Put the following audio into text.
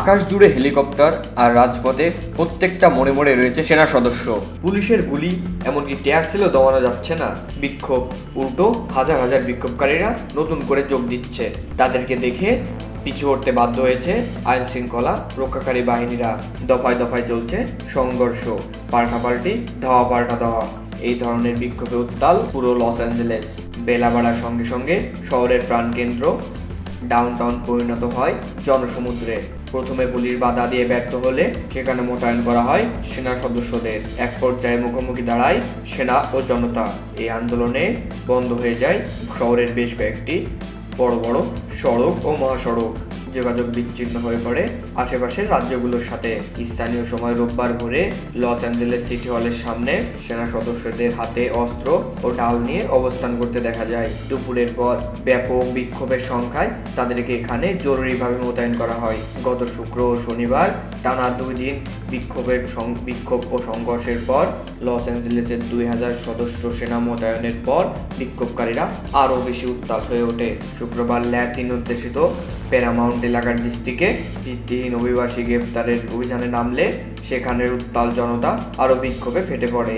আকাশ জুড়ে হেলিকপ্টার আর রাজপথে প্রত্যেকটা মোড়ে মোড়ে রয়েছে সেনা সদস্য। পুলিশের গুলি, এমনকি টেয়ার সেলও দমানো যাচ্ছে না। বিক্ষোভ। উল্টো হাজার হাজার বিক্ষোভকারীরা নতুন করে যোগ দিচ্ছে। তাদেরকে দেখে পিছু হটতে বাধ্য হয়েছে আইন শৃঙ্খলা রক্ষাকারী বাহিনীরা। দফায় দফায় চলছে সংঘর্ষ। পাল্টাপাল্টি ধাওয়া পাল্টা ধাওয়া। এই ধরনের বিক্ষোভে উত্তাল পুরো লস অ্যাঞ্জেলেস। বেলা বাড়ার সঙ্গে সঙ্গে শহরের প্রাণকেন্দ্র ডাউনটাউন পরিণত হয় জনসমুদ্রে। প্রথমে পুলিশ বাধা দিয়ে ব্যর্থ হলে সেখানে মোতায়েন করা হয় সেনা সদস্যদের। এক পর্যায়ে মুখোমুখি দাঁড়ায় সেনা ও জনতা। এই আন্দোলনে বন্ধ হয়ে যায় শহরের বেশ কয়েকটি বড় বড় সড়ক ও মহাসড়ক। যোগাযোগ বিচ্ছিন্ন হয়ে পড়ে। আশেপাশের রাজ্যগুলোর সাথে স্থানীয় সময় রোববার ভোরে লস অ্যাঞ্জেলেস সিটি হলের সামনে সেনা সদস্যদের হাতে অস্ত্র ও ঢাল নিয়ে অবস্থান করতে দেখা যায়। দুপুরের পর ব্যাপক বিক্ষোভের সংখ্যায় তাদেরকে এখানে জরুরিভাবে মোতায়েন করা হয়। গত শুক্র ও শনিবার টানা দুই দিন বিক্ষোভের বিক্ষোভ ও সংঘর্ষের পর লস অ্যাঞ্জেলেসের দুই হাজার সদস্য সেনা মোতায়েনের পর বিক্ষোভকারীরা আরও বেশি উত্তাল হয়ে ওঠে। শুক্রবার ল্যাটিন উদ্দেশিত প্যারামাউন্ট এলাকার ডিস্ট্রিক্টে ভিত্তিহীন অভিবাসী গ্রেপ্তারের অভিযানে নামলে সেখানের উত্তাল জনতা আরও বিক্ষোভে ফেটে পড়ে।